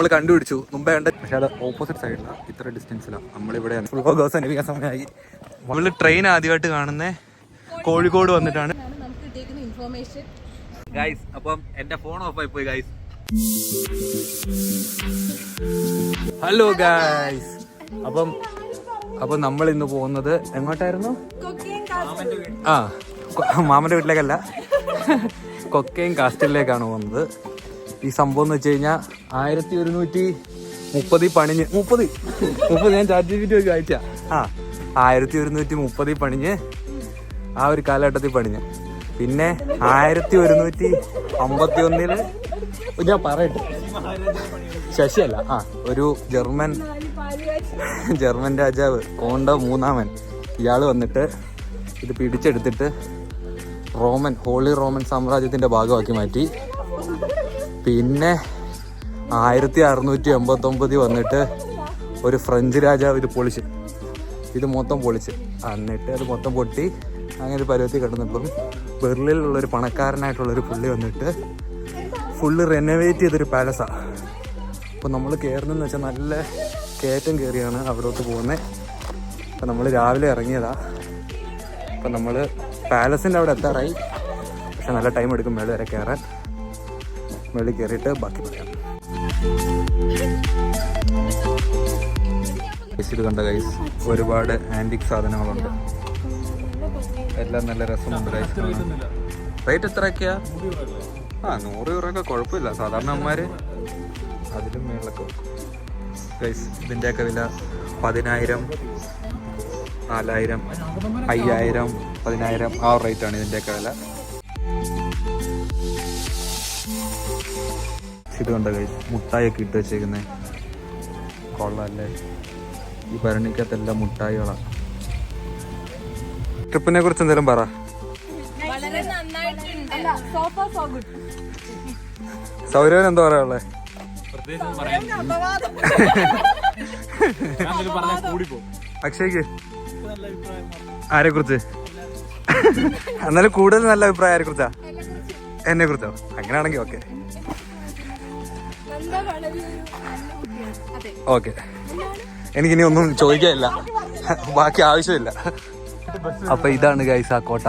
നമ്മൾ കണ്ടുപിടിച്ചു. മുമ്പേ കണ്ട പക്ഷെ അത് ഓപ്പോസിറ്റ് സൈഡിലാണ് ഇത്ര ഡിസ്റ്റൻസിലാണ് നമ്മളിവിടെ ഫുൾ ഫോഗോസ് അനുഭവിക്കാൻ സമയമായി നമ്മൾ ട്രെയിൻ ആദ്യമായിട്ട് കാണുന്നത് കോഴിക്കോട് വന്നിട്ടാണ്. നമുക്ക് കിട്ടിയിരിക്കുന്ന ഇൻഫോർമേഷൻ ഗൈസ് അപ്പം എന്റെ ഫോൺ ഓഫ് ആയി പോയി ഗൈസ് ഹലോ ഗൈസ് അപ്പം അപ്പം നമ്മൾ ഇന്ന് പോകുന്നത് എങ്ങോട്ടായിരുന്നു? ആ മാമന്റെ വീട്ടിലേക്കല്ല. കൊക്കയും കാസ്റ്റലിലേക്കാണ് പോകുന്നത്. ഈ സംഭവം എന്ന് വെച്ച് കഴിഞ്ഞാൽ ആയിരത്തി ഒരുന്നൂറ്റി മുപ്പതിൽ പണിഞ്ഞ് മുപ്പത് മുപ്പത് ഞാൻ ചാറ്റ് ജിപിറ്റി വായിച്ച ആ ആയിരത്തി ഒരുന്നൂറ്റി മുപ്പതിൽ പണിഞ്ഞ് ആ ഒരു കാലഘട്ടത്തിൽ പണിഞ്ഞ്. പിന്നെ ആയിരത്തി ഒരുന്നൂറ്റി അമ്പത്തി ഒന്നിൽ ഞാൻ പറയട്ടെ. ശശിയല്ല ആ ഒരു ജർമ്മൻ ജർമ്മൻ രാജാവ് കോണ്ട മൂന്നാമൻ ഇയാൾ വന്നിട്ട് ഇത് പിടിച്ചെടുത്തിട്ട് റോമൻ ഹോളി റോമൻ സാമ്രാജ്യത്തിന്റെ ഭാഗമാക്കി മാറ്റി. പിന്നെ ആയിരത്തി അറുന്നൂറ്റി എൺപത്തി ഒമ്പതിൽ വന്നിട്ട് ഒരു ഫ്രഞ്ച് രാജാവ് ഇത് പൊളിച്ച്. ഇത് മൊത്തം പൊളിച്ച്. എന്നിട്ട് അത് മൊത്തം പൊട്ടി. അങ്ങനെ ഒരു പരുവത്തിൽ കിടന്നപ്പം ഒരു പണക്കാരനായിട്ടുള്ളൊരു പുള്ളി വന്നിട്ട് ഫുള്ള് റെനോവേറ്റ് ചെയ്തൊരു പാലസാണ് അപ്പോൾ നമ്മൾ കയറുന്നതെന്ന് വെച്ചാൽ നല്ല കയറ്റം കയറിയാണ് അവിടോട്ട് പോകുന്നത് അപ്പം നമ്മൾ രാവിലെ ഇറങ്ങിയതാ. അപ്പം നമ്മൾ പാലസിന്റെ അവിടെ എത്താറായി. പക്ഷെ നല്ല ടൈം എടുക്കും മേളിൽ വരെ കയറാൻ മേളിൽ കയറിയിട്ട് ബാക്കി പറയാം. കണ്ട ഗൈസ് ഒരുപാട് ആന്റിക് സാധനങ്ങളുണ്ട്. എല്ലാം നല്ല രസമുണ്ട് ഗൈസ് റേറ്റ് എത്രയൊക്കെയാ? ആ നൂറ് രൂപയൊക്കെ കുഴപ്പമില്ല. സാധാരണ അമ്മമാർ അതിലും മേളിലൊക്കെ ഗൈസ് ഇതിന്റെയൊക്കെ വില പതിനായിരം നാലായിരം അയ്യായിരം പതിനായിരം ആ റേറ്റാണ് ഇതിന്റെയൊക്കെ വില. ഇത് കണ്ട ഗൈസ് മുട്ടായൊക്കെ ഇട്ട് വെച്ചേക്കുന്നേ. കൊള്ളാല്ലേ? ഈ ഭരണിക്കകത്തെല്ലാം മുട്ടായികളാണ് ട്രിപ്പിനെ കുറിച്ച് എന്തെങ്കിലും പറ. സൗരവൻ എന്താ പറയാനുള്ളത് അക്ഷയ്ക്ക്? ആരെ കുറിച്ച്? എന്നാലും കൂടുതൽ നല്ല അഭിപ്രായം ആരെ കുറിച്ചാ? എന്നെ കുറിച്ചോ? അങ്ങനെയാണെങ്കിൽ ഓക്കെ ഓക്കെ. എനിക്കിനി ഒന്നും ചോദിക്കാനില്ല. ബാക്കി ആവശ്യമില്ല. അപ്പൊ ഇതാണ് ഗൈസ് ആ കോട്ട.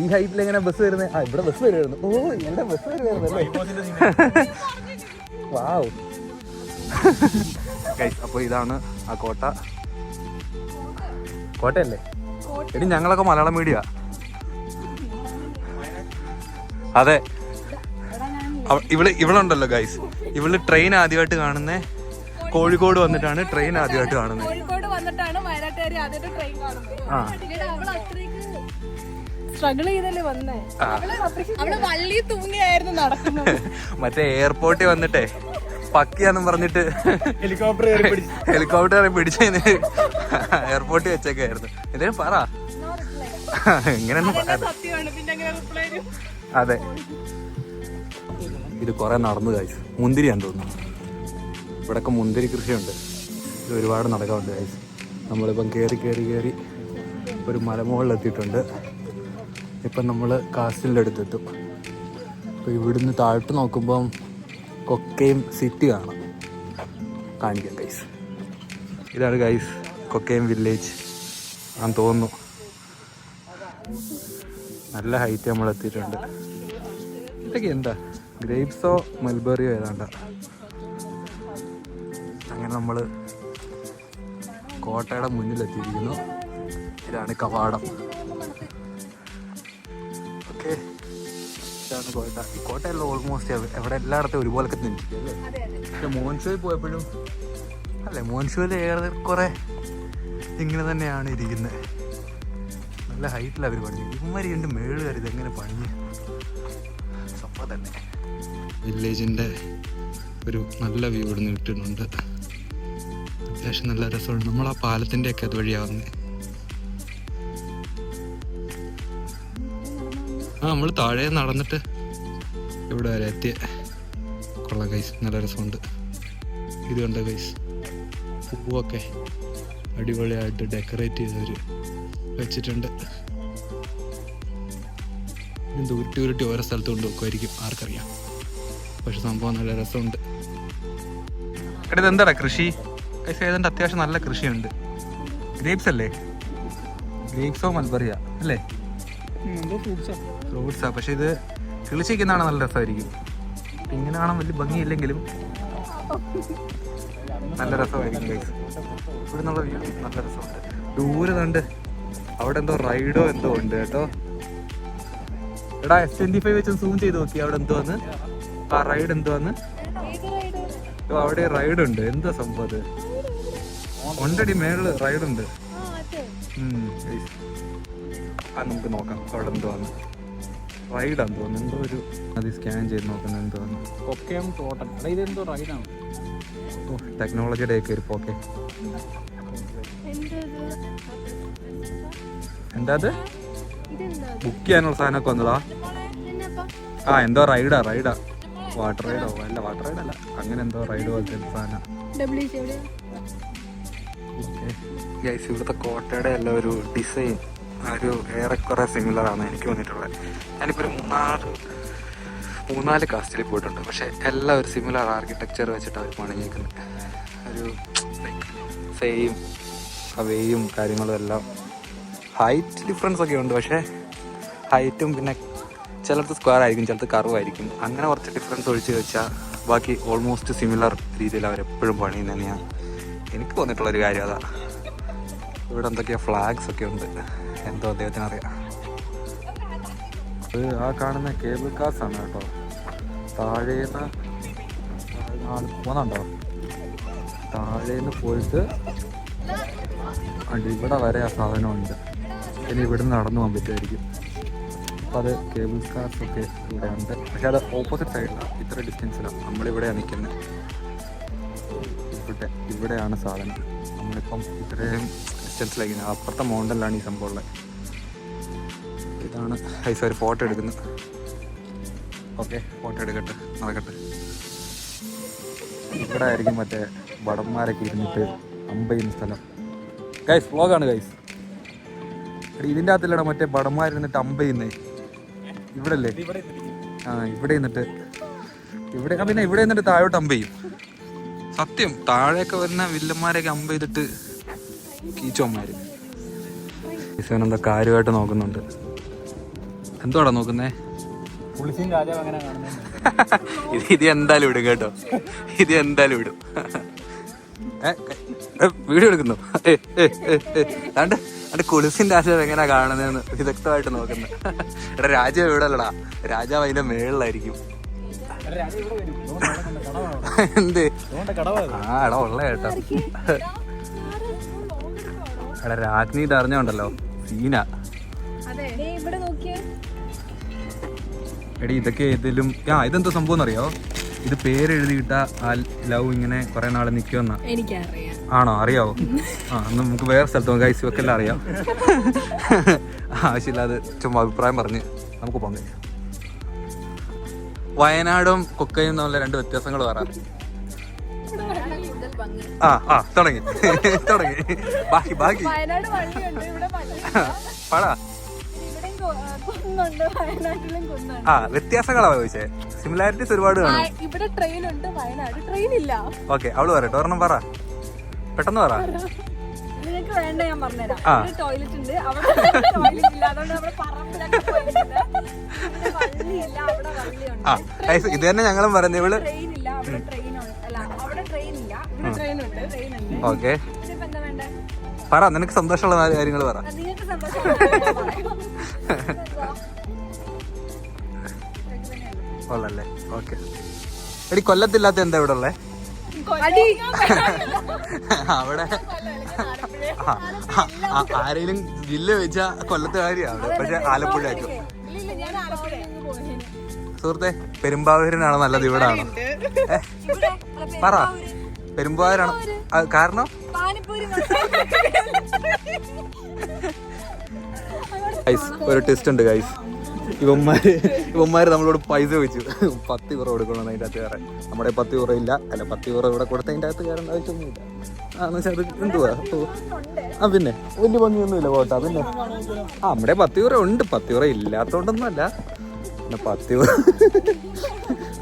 ഈ ഹൈറ്റിൽ എങ്ങനെ ബസ് വരുന്നത് ആ ഇവിടെ ബസ് വരുമായിരുന്നു ഓ ഇവിടെ ബസ് ഗൈസ് അപ്പൊ ഇതാണ് ആ കോട്ട. കോട്ടയല്ലേ? എടി ഞങ്ങളൊക്കെ മലയാളം മീഡിയ അതെ. ഇവൾ ഇവളുണ്ടല്ലോ ഗൈസ് ഇവൾ ട്രെയിൻ ആദ്യമായിട്ട് കാണുന്നേ. കോഴിക്കോട് വന്നിട്ടാണ് ട്രെയിൻ ആദ്യമായിട്ട് കാണുന്നത് കോഴിക്കോട് വന്നിട്ടാണ് വയനാട്ടുകാരി ആദ്യമായിട്ട് ട്രെയിൻ കാണുന്നത്. ആ. സ്ട്രഗിൾ ചെയ്തല്ലേ വന്നേ. അവൾ വള്ളി തൂങ്ങിയായിരുന്നു നടക്കുന്നത്. മറ്റേ എയർപോർട്ടിൽ വന്നിട്ടേ പക്കിയാന്നും പറഞ്ഞിട്ട് ഹെലികോപ്റ്റർ കയറി പിടിച്ച്. ഹെലികോപ്റ്റർ പിടിച്ചു എയർപോർട്ടിൽ വെച്ചേക്കായിരുന്നു. എന്തേലും പറ. ഇങ്ങനെ പറയാതെ. അതെ. ഇത് കുറേ നടന്നു കാഴ്ച മുന്തിരിയാണ് തോന്നുന്നു. ഇവിടെയൊക്കെ മുന്തിരി കൃഷിയുണ്ട്. ഇത് ഒരുപാട് നടക്കാറുണ്ട് കാഴ്ച നമ്മളിപ്പം കയറി കയറി കയറി ഒരു മലമുകളിൽ എത്തിയിട്ടുണ്ട്. ഇപ്പം നമ്മൾ കാസ്റ്റിന്റെ അടുത്തെത്തും. അപ്പോൾ ഇവിടുന്ന് താഴോട്ട് നോക്കുമ്പം കൊക്കയും സിറ്റി കാണാം. കാണിക്കാം ഗൈസ് ഇതാണ് ഗൈസ് കൊക്കയം വില്ലേജ് ഞാൻ തോന്നുന്നു. നല്ല ഹൈറ്റ് നമ്മൾ എത്തിയിട്ടുണ്ട് ഇതൊക്കെ എന്താ? ഗ്രേപ്സോ മൽബറിയോ ഏതാണ്ട. അങ്ങനെ നമ്മൾ കോട്ടയുടെ മുന്നിലെത്തിയിരിക്കുന്നു. ഇതാണ് കവാടം. ഓക്കെ. ഇതാണ് കോട്ട. ഈ കോട്ടയെല്ലാം ഓൾമോസ്റ്റ് എവിടെ എല്ലായിടത്തും ഒരുപോലൊക്കെ തന്നെ പക്ഷെ പോയപ്പോഴും അല്ലേ മോൻഷോയിൽ ഏറെ കുറെ ഇങ്ങനെ തന്നെയാണ് ഇരിക്കുന്നത്. നല്ല ഹൈറ്റിൽ അവർ പണിഞ്ഞത് ഇവന്മാർ രണ്ട് മേളുകാർ ഇതെങ്ങനെ പണിഞ്ഞ്? സംഭവം തന്നെ. വില്ലേജിന്റെ ഒരു നല്ല വ്യൂ ഇവിടെ നിന്ന് കിട്ടുന്നുണ്ട്. അത്യാവശ്യം നല്ല രസമുണ്ട്. നമ്മൾ ആ പാലത്തിന്റെ ഒക്കെ അതുവഴിയാവുന്നത് ആ നമ്മൾ താഴെ നടന്നിട്ട് ഇവിടെ വരെ എത്തിയ. കൊള്ളാം ഗൈസ് നല്ല രസമുണ്ട്. ഇത് കണ്ട ഗൈസ് പൂവൊക്കെ അടിപൊളിയായിട്ട് ഡെക്കറേറ്റ് ചെയ്തവർ വെച്ചിട്ടുണ്ട്. ഇത് ഉരുട്ടി ഉരുട്ടി ഓരോ സ്ഥലത്ത് കൊണ്ട് വെക്കുമായിരിക്കും ആർക്കറിയാം. പക്ഷെ സംഭവം നല്ല രസമുണ്ട്. എടാ ഇതെന്താടാ കൃഷി? ഏതാണ്ട് അത്യാവശ്യം നല്ല കൃഷിയുണ്ട്. ഗ്രേപ്സ് അല്ലേ? ഗ്രേപ്സോ മൽബറിയ അല്ലേ? എന്തോ ഫ്രൂട്ട്സാ പക്ഷെ ഇത് കിളിച്ചിരിക്കുന്നതാണ് നല്ല രസമായിരിക്കും. ഇങ്ങനെ കാണാൻ വലിയ ഭംഗിയില്ലെങ്കിലും നല്ല രസമായിരിക്കും ഇവിടെ നിന്നുള്ള വ്യൂ നല്ല രസമുണ്ട്. ദൂരെ കണ്ട് അവിടെ എന്തോ റൈഡോ എന്തോ ഉണ്ട് കേട്ടോ. എടാ എസ് ട്വന്റി ഫൈവ് വെച്ച് സൂം ചെയ്ത് നോക്കി അവിടെ എന്തോ ആ റൈഡ് എന്തോ വന്ന് ഓ, അവിടെ റൈഡ് ഉണ്ട്. എന്താ സംഭവം ഒണ്ടടി മേൾ മേളിൽ റൈഡ് ഉണ്ട്. ആ നമുക്ക് നോക്കാം. അവിടെ എന്തോ വന്ന് റൈഡാന്ന് തോന്നുന്നു. എന്തോ ഒരു അത് സ്കാൻ ചെയ്ത് നോക്കുന്നത് എന്തോ വന്ന് ടോട്ടൽ റൈഡാണ് ഓ ടെക്നോളജിയുടെ ഒക്കെ ഒരു ഓക്കെ. എന്താ അത്? ബുക്ക് ചെയ്യാനുള്ള സാധനമൊക്കെ വന്നതാ. ആ എന്തോ റൈഡാ റൈഡാ വാട്ടർ റൈഡോ? അല്ല വാട്ടർ റൈഡ് അല്ല അങ്ങനെ എന്തോ റൈഡ് പോലത്തെ സാധനം. ഗൈസ് ഇവിടുത്തെ കോട്ടയുടെ എല്ലാം ഒരു ഡിസൈൻ ഒരു ഏറെക്കുറെ സിമിലർ ആണ് എനിക്ക് തോന്നിയിട്ടുള്ളത്. ഞാനിപ്പോൾ ഒരു മൂന്നാറ് മൂന്നാൽ കാസ്റ്റിൽ പോയിട്ടുണ്ട്. പക്ഷെ എല്ലാം ഒരു സിമിലർ ആർക്കിടെക്ചർ വെച്ചിട്ട് അവർ പണിഞ്ഞേക്കുന്നത് ഒരു സെയിം അവയും കാര്യങ്ങളും എല്ലാം ഹൈറ്റ് ഡിഫറൻസ് ഒക്കെ ഉണ്ട്. പക്ഷേ ഹൈറ്റും പിന്നെ ചിലർക്ക് സ്ക്വയർ ആയിരിക്കും ചിലർക്ക് കറുവ് ആയിരിക്കും. അങ്ങനെ കുറച്ച് ഡിഫറൻസ് ഒഴിച്ച് വെച്ചാൽ ബാക്കി ഓൾമോസ്റ്റ് സിമിലർ രീതിയിൽ അവർ എപ്പോഴും തന്നെയാണ്. എനിക്ക് തോന്നിയിട്ടുള്ളൊരു കാര്യം അതാ. ഇവിടെ എന്തൊക്കെയാ ഫ്ലാഗ്സ് ഒക്കെ ഉണ്ട്. എന്തോ അദ്ദേഹത്തിന് അറിയാം. അത് ആ കാണുന്ന കേബിൾ കാർസ് ആണ് കേട്ടോ. താഴേന്ന് പോകുന്നുണ്ടോ താഴേന്ന് പോയിട്ട് ഇവിടെ വരെ ആ സാധനമുണ്ട്. ഇനി ഇവിടുന്ന് നടന്നു പോകാൻ പറ്റുമായിരിക്കും. അപ്പം അത് കേബിൾ കാർസ് ഒക്കെ ഇവിടെ ഉണ്ട് പക്ഷെ അത് ഓപ്പോസിറ്റ് സൈഡിലാണ് ഇത്ര ഡിസ്റ്റൻസിലാണ് നമ്മളിവിടെയാണ് നിൽക്കുന്നത് ഇവിടെ ഇവിടെയാണ് സാധനം. നമ്മളിപ്പം ഇത്രയും ഡിസ്റ്റൻസിലേക്ക് അപ്പുറത്തെ മൗണ്ടനിലാണ് ഈ സംഭവം ഉള്ളത് ഇതാണ്. ഐസ് ഒരു ഫോട്ടോ എടുക്കുന്നത് ഓക്കെ ഫോട്ടോ എടുക്കട്ടെ. നടക്കട്ടെ. ഇവിടെ ആയിരിക്കും മറ്റേ വടന്മാരൊക്കെ ഇരുന്നിട്ട് അമ്പയുന്ന സ്ഥലം. ഗൈസ് വ്ളോഗാണ് ഗൈസ് ഇതിന്റെ അകത്തില്ലടാ മറ്റേ വടന്മാരിരുന്നിട്ട് അമ്പയുന്നേ ഇവിടെ അല്ലേ ആ ഇവിടെ നിന്നിട്ട്. ഇവിടെ പിന്നെ ഇവിടെ നിന്നിട്ട് താഴോട്ട് അമ്പ ചെയ്യും. സത്യം താഴെയൊക്കെ വരുന്ന വില്ലന്മാരെയൊക്കെ അമ്പ ചെയ്തിട്ട് കീച്ചോന്മാര് എന്താ കാര്യമായിട്ട് നോക്കുന്നുണ്ട്. എന്തുവാടാ നോക്കുന്നേ? ഇത് ഇത് എന്തായാലും ഇടും കേട്ടോ. ഇത് എന്തായാലും ഇടും. ഏ, വീഡിയോ എടുക്കുന്നു. അണ്ട് അണ്ട് കുളിസിന്റെ ആശയം എങ്ങനെയാ കാണുന്നതെന്ന് വിദഗ്ധമായിട്ട് നോക്കുന്നു. എടാ രാജാവ് ഇവിടെ അല്ലടാ. രാജാവ് അതിന്റെ മേളിലായിരിക്കും. എന്ത്? ആ എടാ ഉള്ള കേട്ടോ. എടാ രാജ്ഞി ഇത് അറിഞ്ഞോണ്ടല്ലോ. സീന. അതെ. ഇവിടെ നോക്കിയേ. എടി ഇതൊക്കെ ഏതെങ്കിലും ആ ഇതെന്താ സംഭവം എന്നറിയോ? ഇത് പേരെഴുതിയിട്ട ആ ലവ് ഇങ്ങനെ കുറെ നാൾ നിക്കുമെന്നാ എനിക്കറിയാം. ആണോ? അറിയാവോ? ആ നമുക്ക് വേറെ സ്ഥലത്ത് ഗൈസ് ഇവക്കെല്ലാം അറിയാം. ആവശ്യമില്ലാതെ ചുമ്മാ അഭിപ്രായം പറഞ്ഞ് നമുക്ക് പോകാം. വയനാടും കൊക്കയും തമ്മിലുള്ള രണ്ട് വ്യത്യാസങ്ങൾ പറയാം ആ ആ തുടങ്ങി. തുടങ്ങി. ബാക്കി ബാക്കി. പാടാ ആ, വ്യത്യാസങ്ങളാ ചോദിച്ചേ. സിമിലാരിറ്റീസ് ഒരുപാട് കാണും. ഇവിടെ ട്രെയിൻ ഉണ്ട് വയനാട്. ട്രെയിൻ ഇല്ല. ഓക്കെ അവൾ പറയട്ടെ. ഒരെണ്ണം പറ. പെട്ടെന്ന് പറ. നിങ്ങൾക്ക് വേണ്ട ഞാൻ പറഞ്ഞുതരാം. ആ. ഇവിടെ ടോയ്ലറ്റ് ഉണ്ട്. അവിടെ ടോയ്ലറ്റ് ഇല്ല. അതുകൊണ്ട് പറമ്പിലൊക്കെ വള്ളിയില്ല അവിടെ വള്ളിയുണ്ട്. ആ guys, ഇത് തന്നെ ഞങ്ങളും പറഞ്ഞു ഇവൾ ട്രെയിൻ ഇല്ല അവിടെ ട്രെയിൻ അല്ല അവിടെ ട്രെയിൻ ഇല്ല. ഇവിടെ ട്രെയിൻ ഉണ്ട് ട്രെയിൻ ഉണ്ട്. ഓക്കെ ഇതിപ്പോ എന്താ വേണ്ടേ? പറ നിനക്ക് സന്തോഷമുള്ള നാല് കാര്യങ്ങൾ പറ. നിങ്ങൾക്ക് സന്തോഷം കൊള്ളല്ലേ ഓക്കെ എടി കൊല്ലത്തില്ലാത്ത എന്താ ഇവിടെ ഉള്ളേ? അവിടെ. ആരെങ്കിലും ജില്ല വെച്ച കൊല്ലത്തെ കാര്യമാണ് പക്ഷെ ആലപ്പുഴ ആയിരിക്കും. സുഹൃത്തെ പെരുമ്പാവൂരിനാണോ നല്ലത് ഇവിടെ ആണോ പറ. പെരുമ്പാവൂരാണ്. കാരണം? ഗൈസ് ഒരു ടെസ്റ്റ് ഉണ്ട് ഗൈസ് ഇവന്മാര് ഇവന്മാര് നമ്മളോട് പൈസ വെച്ചു പത്ത് യൂറോ കൊടുക്കണം അതിന്റെ അകത്ത് കയറാൻ നമ്മുടെ പത്ത് യൂറോ ഇല്ല. അല്ല പത്ത് യൂറോ ഇവിടെ കൊടുത്തതിന്റെ അകത്ത് കയറേണ്ട ആവശ്യമൊന്നുമില്ല ആ എന്ന് വെച്ചാൽ അത് എന്തുവാ. ആ പിന്നെ. വലിയ ഭംഗിയൊന്നുമില്ല പോട്ടാ പിന്നെ. ആ നമ്മുടെ പത്ത് യൂറോ ഉണ്ട്. പത്ത് യൂറോ ഇല്ലാത്തോണ്ടൊന്നും അല്ല പിന്നെ പത്ത് യൂറോ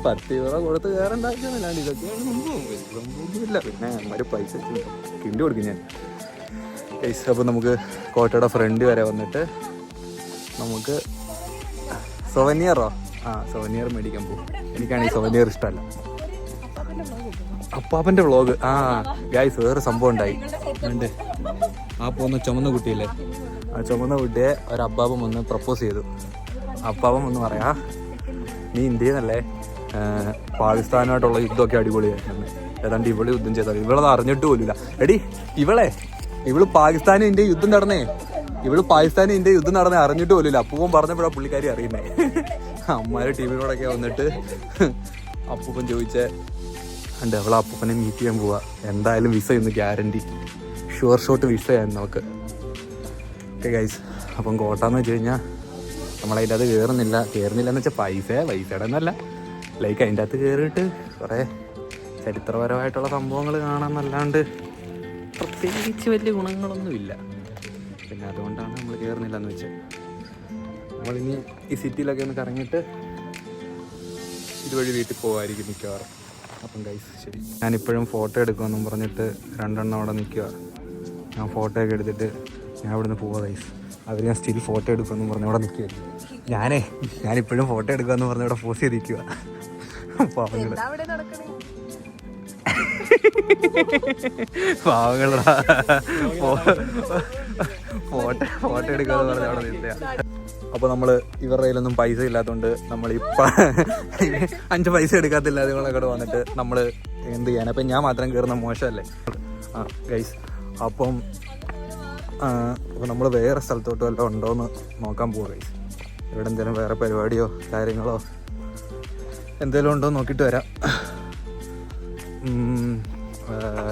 പത്ത് രൂപ കൊടുത്ത് കയറേണ്ട ആവശ്യമൊന്നുമില്ലാണ്ട് ഇതൊക്കെയാണ് പിന്നെ ഒരു പൈസ കിണ്ടി കൊടുക്കും ഞാൻ. പൈസ അപ്പോൾ നമുക്ക് കോട്ടയുടെ ഫ്രണ്ട് വരെ വന്നിട്ട് നമുക്ക് സൊവനിയറോ ആ സൊവനിയർ മേടിക്കാൻ പോകും എനിക്കാണെങ്കിൽ സൊവനിയർ ഇഷ്ടമല്ല. അപ്പാപ്പന്റെ വ്ളോഗ് ആ ഗായ്സ് വേറെ സംഭവം ഉണ്ടായി. ഉണ്ട് ആ പോകുന്ന ചുമന്ന കുട്ടിയില്ലേ? ആ ചുമന്ന കുട്ടിയെ ഒരു അപ്പാപ്പൻ വന്ന് പ്രപ്പോസ് ചെയ്തു. അപ്പാപ്പൻ ഒന്ന് പറയാ നീ ഇന്ത്യയിൽ നിന്നല്ലേ പാകിസ്ഥാനുമായിട്ടുള്ള യുദ്ധമൊക്കെ അടിപൊളിയായിരുന്നു ഏതാണ്ട് ഇവൾ യുദ്ധം ചെയ്താൽ ഇവളത് അറിഞ്ഞിട്ട് പോലില്ല എടി ഇവളെ ഇവൾ പാകിസ്ഥാനും ഇന്ത്യ യുദ്ധം നടന്നേ. ഇവൾ പാകിസ്ഥാനും ഇന്ത്യ യുദ്ധം നടന്ന അറിഞ്ഞിട്ട് പോലില്ല അപ്പൂപ്പൻ പറഞ്ഞപ്പോഴാ പുള്ളിക്കാരി അറിയുന്നേ. അമ്മാര് ടി വിയിലൂടെയൊക്കെ വന്നിട്ട് അപ്പൂപ്പൻ ചോദിച്ചേ ഉണ്ട് അവളെ അപ്പൂപ്പനെ മീറ്റ് ചെയ്യാൻ പോവാ. എന്തായാലും വിസ ഇന്ന് ഗ്യാരണ്ടി ഷുവർ ഷോട്ട് വിസ ആയിരുന്നു നമുക്ക്. ഓക്കെ ഗൈസ് അപ്പം കോട്ടാന്ന് വെച്ച് കഴിഞ്ഞാൽ നമ്മളതിന്റെ അത് കയറുന്നില്ല കയറുന്നില്ല എന്ന് വെച്ചാൽ പൈസ പൈസയുടെ ഒന്നല്ല ലൈക്ക് അതിന്റെ അകത്ത് കയറിയിട്ട് കുറേ ചരിത്രപരമായിട്ടുള്ള സംഭവങ്ങൾ കാണാമെന്നല്ലാണ്ട് പ്രത്യേകിച്ച് വലിയ ഗുണങ്ങളൊന്നുമില്ല. പിന്നെ അതുകൊണ്ടാണ് നമ്മൾ കയറുന്നില്ല എന്ന് വെച്ചാൽ നമ്മളിനി ഈ സിറ്റിയിലൊക്കെ ഒന്ന് കറങ്ങിയിട്ട് ഇതുവഴി വീട്ടിൽ പോകുമായിരിക്കും മിക്കവാറും. അപ്പം ഗൈസ് ശരി. ഞാനിപ്പോഴും ഫോട്ടോ എടുക്കുമെന്നും പറഞ്ഞിട്ട് രണ്ടെണ്ണം അവിടെ നിൽക്കുക ഞാൻ ഫോട്ടോ ഒക്കെ എടുത്തിട്ട് ഞാൻ ഇവിടുന്ന് പോവാ ഗൈസ് അവർ ഞാൻ സ്റ്റിൽ ഫോട്ടോ എടുക്കുമെന്നും പറഞ്ഞ് അവിടെ നിൽക്കുകയായിരുന്നു ഞാനേ ഞാനിപ്പോഴും ഫോട്ടോ എടുക്കുമെന്ന് പറഞ്ഞ് ഇവിടെ പോസ്റ്റ് ചെയ്തിരിക്കുക പാവങ്ങൾ അവിടെ നടക്കണേ? പാവങ്ങളാ. ഫോട്ടോ ഫോട്ടോ എടുക്കാന്ന് പറഞ്ഞ അവിടെ നിൽക്കുക. അപ്പൊ നമ്മൾ ഇവരുടെ കയ്യിലൊന്നും പൈസ ഇല്ലാത്തതുകൊണ്ട് നമ്മൾ ഇപ്പം അഞ്ച് പൈസ എടുക്കാത്തില്ല അതുങ്ങളൊക്കെ വന്നിട്ട് നമ്മൾ എന്ത് ചെയ്യാൻ അപ്പൊ ഞാൻ മാത്രം കയറുന്ന മോശമല്ലേ? ആ ഗൈസ് അപ്പം ആ, അപ്പൊ നമ്മൾ വേറെ സ്ഥലത്തോട്ട് വല്ലതും ഉണ്ടോന്ന് നോക്കാൻ പോവുക ഗൈസ് ഇവിടെ എന്തെങ്കിലും വേറെ പരിപാടിയോ കാര്യങ്ങളോ എന്തെങ്കിലും ഉണ്ടോ നോക്കിയിട്ട് വരാം.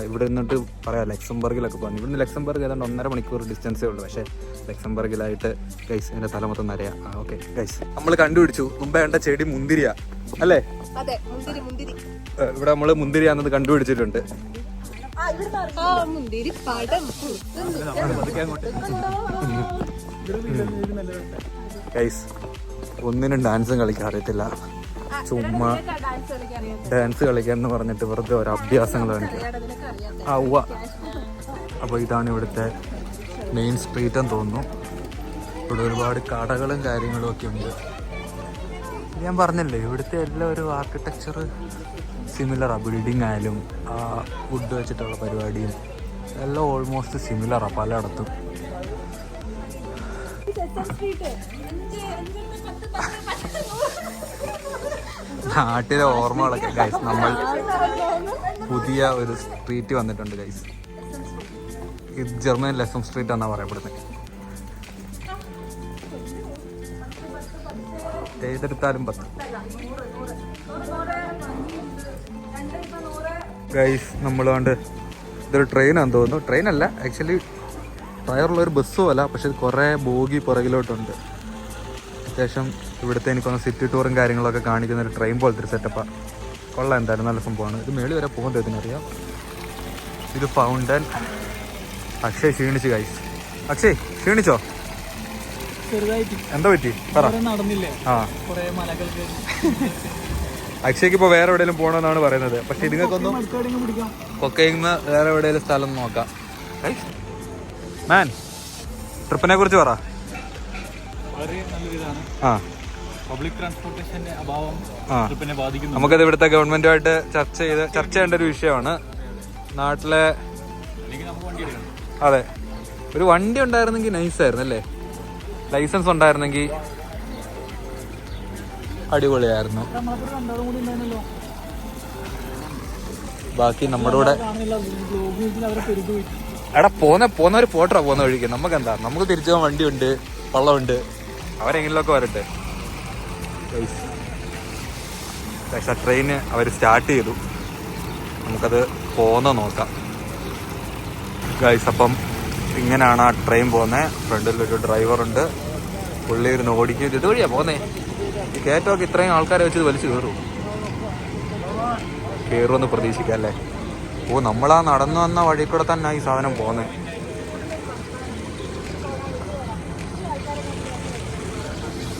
ഇവിടെ നിന്നിട്ട് പറയാം ലക്സംബർഗിലൊക്കെ പോകാൻ. ഇവിടുന്ന് ലക്സംബർഗ് ഏതാണ്ട് ഒന്നര മണിക്കൂർ ഡിസ്റ്റൻസേ ഉള്ളൂ. പക്ഷേ ലക്സംബർഗിലായിട്ട് ഗൈസ് എന്റെ തല മൊത്തം നരയാ. ആ ഓക്കെ ഗൈസ് നമ്മൾ കണ്ടുപിടിച്ചു. മുമ്പേ കണ്ട ചെടി മുന്തിരിയ. അല്ലേ? അതെ മുന്തിരി മുന്തിരി. ഏ, ഇവിടെ നമ്മൾ മുന്തിരിയാണെന്ന് കണ്ടുപിടിച്ചിട്ടുണ്ട്. ആ മുന്തിരി പടം ഗൈസ് ഒന്നിനും ഡാൻസും കളിക്കാൻ അറിയത്തില്ല. ചുമ്മാ ഡാൻസ് കളിക്കാൻ എന്ന് പറഞ്ഞിട്ട് വെറുതെ ഓരോ അഭ്യാസങ്ങൾ അറിയാം ആ ഉവ അപ്പോൾ ഇതാണ് ഇവിടുത്തെ മെയിൻ സ്ട്രീറ്റ് എന്ന് തോന്നുന്നു. ഇവിടെ ഒരുപാട് കടകളും കാര്യങ്ങളും ഒക്കെ ഉണ്ട്. ഞാൻ പറഞ്ഞല്ലേ ഇവിടുത്തെ എല്ലാ ഒരു ആർക്കിടെക്ചർ സിമിലറാണ് ബിൽഡിംഗ് ആയാലും ആ വുഡ് വെച്ചിട്ടുള്ള പരിപാടിയും എല്ലാം ഓൾമോസ്റ്റ് സിമിലറാണ് പലയിടത്തും. നാട്ടിലെ ഓർമ്മകളൊക്കെ ഗൈസ് നമ്മൾ പുതിയ ഒരു സ്ട്രീറ്റ് വന്നിട്ടുണ്ട് ഗൈസ് ഇത് ജർമ്മൻ ലെസം സ്ട്രീറ്റ് എന്നാണ് പറയപ്പെടുന്നത്. ഏതെടുത്താലും പത്ത്. ഗൈസ് നമ്മൾ കണ്ട് ഇതൊരു ട്രെയിനാന്ന് തോന്നുന്നു. ട്രെയിൻ അല്ല ആക്ച്വലി ടയറുള്ള ഒരു ബസ്സും അല്ല പക്ഷെ കുറേ ബോഗി പുറകിലോട്ടുണ്ട്. അത്യാവശ്യം ഇവിടുത്തെ എനിക്കൊന്ന് സിറ്റി ടൂറും കാര്യങ്ങളൊക്കെ കാണിക്കുന്ന ഒരു ട്രെയിൻ പോലത്തെ ഒരു സെറ്റപ്പാണ് കൊള്ളാം എന്തായാലും നല്ല സംഭവമാണ്. ഇത് മേളി വരെ പോകുന്നത് ഇതിനറിയാം. ഇത് ഫൗണ്ടൻ അക്ഷയ് ക്ഷീണിച്ചു ഗൈസ് അക്ഷയ് ക്ഷീണിച്ചോ? എന്താ പറ്റി? പറ. ആ. അക്ഷയ്ക്ക് ഇപ്പൊ വേറെ എവിടെയെങ്കിലും പോകണമെന്നാണ് പറയുന്നത്. പക്ഷെ ഇതുങ്ങൾക്കൊന്നും കൊക്കയിന്ന് വേറെ എവിടെയെങ്കിലും സ്ഥലം നോക്കാം. മാൻ ട്രിപ്പിനെ കുറിച്ച് പറ. ആ. പബ്ലിക് ട്രാൻസ്പോർട്ടേഷന്റെ അഭാവം ആ. ട്രിപ്പിനെ ബാധിക്കുന്നു. നമുക്കത് ഇവിടുത്തെ ഗവൺമെന്റുമായിട്ട് ചർച്ച ചെയ്ത് ചർച്ച ചെയ്യേണ്ട ഒരു വിഷയമാണ്. നാട്ടിലെ അതെ. ഒരു വണ്ടി ഉണ്ടായിരുന്നെങ്കിൽ നൈസായിരുന്നു അല്ലേ ലൈസൻസ് ഉണ്ടായിരുന്നെങ്കിൽ അടിപൊളിയായിരുന്നു. ബാക്കി നമ്മുടെ കൂടെ എടാ പോന്ന പോന്നവര് പോട്ടാ പോന്ന വഴിക്ക്. നമുക്ക് എന്താ നമുക്ക് തിരിച്ചു പോകാൻ വണ്ടിയുണ്ട് വള്ളമുണ്ട്. അവരെങ്ങനെയൊക്കെ വരട്ടെ. പക്ഷെ ട്രെയിന് അവർ സ്റ്റാർട്ട് ചെയ്തു. നമുക്കത് പോകുന്ന നോക്കാം. ഗൈസ് അപ്പം ഇങ്ങനെയാണ് ആ ട്രെയിൻ പോകുന്നത് ഫ്രണ്ടിൽ ഒരു ഡ്രൈവറുണ്ട് പുള്ളി ഇരുന്ന് ഓടിക്കും ഇതുവഴിയാ വഴിയാണ് ഈ കയറ്റമൊക്കെ ഇത്രയും ആൾക്കാരെ വെച്ച് വലിച്ചു കയറും. കയറുമെന്ന് പ്രതീക്ഷിക്കാം അല്ലേ? ഓ നമ്മളാ നടന്നു വന്ന വഴി കൂടെ തന്നെ ഈ സാധനം പോകുന്നത്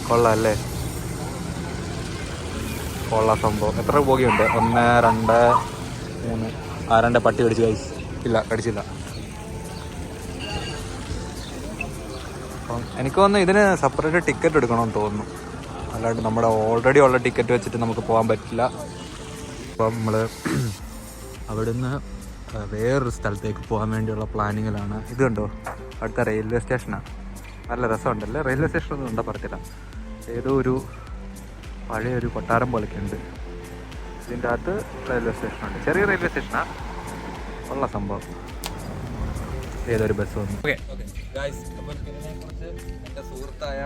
കൊള്ളാം അല്ലേ? ഉള്ള സംഭവം. എത്ര ബോഗിയുണ്ട്? ഒന്ന് രണ്ട് മൂന്ന്. ആ രണ്ട് പട്ടി കടിച്ചു കൈസ് ഇല്ല കടിച്ചില്ല. അപ്പം എനിക്ക് തോന്നുന്നു ഇതിന് സെപ്പറേറ്റ് ടിക്കറ്റ് എടുക്കണമെന്ന് തോന്നുന്നു. അല്ലാണ്ട് നമ്മുടെ ഓൾറെഡി ഉള്ള ടിക്കറ്റ് വെച്ചിട്ട് നമുക്ക് പോകാൻ പറ്റില്ല. അപ്പം നമ്മൾ അവിടുന്ന് വേറൊരു സ്ഥലത്തേക്ക് പോകാൻ വേണ്ടിയുള്ള പ്ലാനിങ്ങിലാണ് ഇത് കണ്ടോ? അടുത്ത റെയിൽവേ സ്റ്റേഷനാണ് നല്ല രസമുണ്ടല്ലേ? റെയിൽവേ സ്റ്റേഷനൊന്നും ഉണ്ടോ? പറയത്തില്ല ഏതോ ഒരു പഴയ ഒരു കൊട്ടാരം പോലൊക്കെ ഉണ്ട് ഇതിന്റെ അകത്ത് റെയിൽവേ സ്റ്റേഷനുണ്ട് ചെറിയ റെയിൽവേ സ്റ്റേഷനാണ് ഉള്ള സംഭവം. ഏതൊരു ബസ് വന്നു. ഓക്കെ ഗായ്സ് അപ്പം ഇതിനെക്കുറിച്ച് എന്റെ സുഹൃത്തായ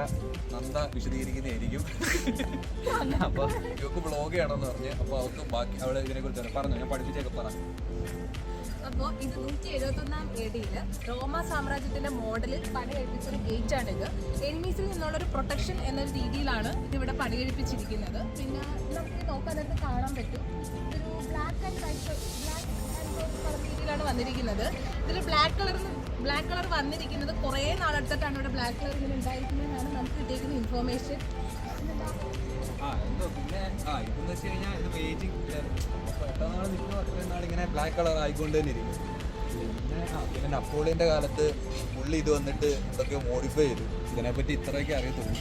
നന്ദ വിശദീകരിക്കുന്നതായിരിക്കും. അപ്പൊ ഇവക്ക് ബ്ലോഗ് ചെയ്യണമെന്ന് പറഞ്ഞ് അപ്പൊ അവർക്ക് ബാക്കി അവളെ ഇതിനെ കുറിച്ച് പറഞ്ഞു. ഞാൻ പഠിപ്പിച്ചൊക്കെ പറഞ്ഞു അപ്പോൾ ഇത് നൂറ്റി എഴുപത്തൊന്നാം ഏടിയിൽ റോമ സാമ്രാജ്യത്തിന്റെ മോഡലിൽ പണി കഴിപ്പിച്ച ഒരു ഗേറ്റ് ആണ് ഇത് എനിമീസിൽ നിന്നുള്ള ഒരു പ്രൊട്ടക്ഷൻ എന്നൊരു രീതിയിലാണ് ഇതിവിടെ പണി കഴിപ്പിച്ചിരിക്കുന്നത് പിന്നെ നമുക്ക് നോക്കാനായിട്ട് കാണാൻ പറ്റും. ഒരു black and white black and white colour രീതിയിലാണ് വന്നിരിക്കുന്നത്. ഇതിൽ ബ്ലാക്ക് കളർ ബ്ലാക്ക് കളർ വന്നിരിക്കുന്നത് കുറേ നാളെടുത്തിട്ടാണ് ഇവിടെ ബ്ലാക്ക് കളർ ഇങ്ങനെ ഉണ്ടായിരിക്കുന്നതെന്നാണ് നമുക്ക് കിട്ടിയിരിക്കുന്ന ഇൻഫോർമേഷൻ ആ എന്തോ പിന്നെ ആ ഇതെന്ന് വെച്ച് കഴിഞ്ഞാൽ ഇത് ഏജിങ് എത്ര നാൾ നിൽക്കുമോ അത്രയും നാൾ ഇങ്ങനെ ബ്ലാക്ക് കളർ ആയിക്കൊണ്ട് തന്നെ ഇരിക്കും പിന്നെ ആ പിന്നെ നപ്പോളിയന്റെ കാലത്ത് പുള്ളി ഇത് വന്നിട്ട് ഇതൊക്കെ മോഡിഫൈ ചെയ്തു. ഇതിനെപ്പറ്റി ഇത്രയൊക്കെ അറിയത്തുള്ളൂ.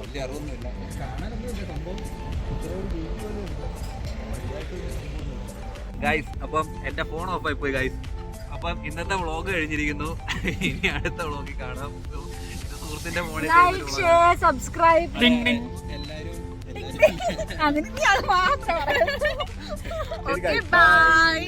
വലിയ അറിവൊന്നുമില്ല. കാണാനൊന്നും ഇല്ല സംഭവം ഗൈസ് അപ്പം എന്റെ ഫോൺ ഓഫായി പോയി ഗൈസ് അപ്പം ഇന്നത്തെ വ്ളോഗ് കഴിഞ്ഞിരിക്കുന്നു. ഇനി അടുത്ത വ്ളോഗിൽ കാണാം. സുഹൃത്തിന്റെ ഫോണിൽ സബ്സ്ക്രൈബ് എല്ലാവരും അതിന് മാത്രം ഓക്കെ ബൈ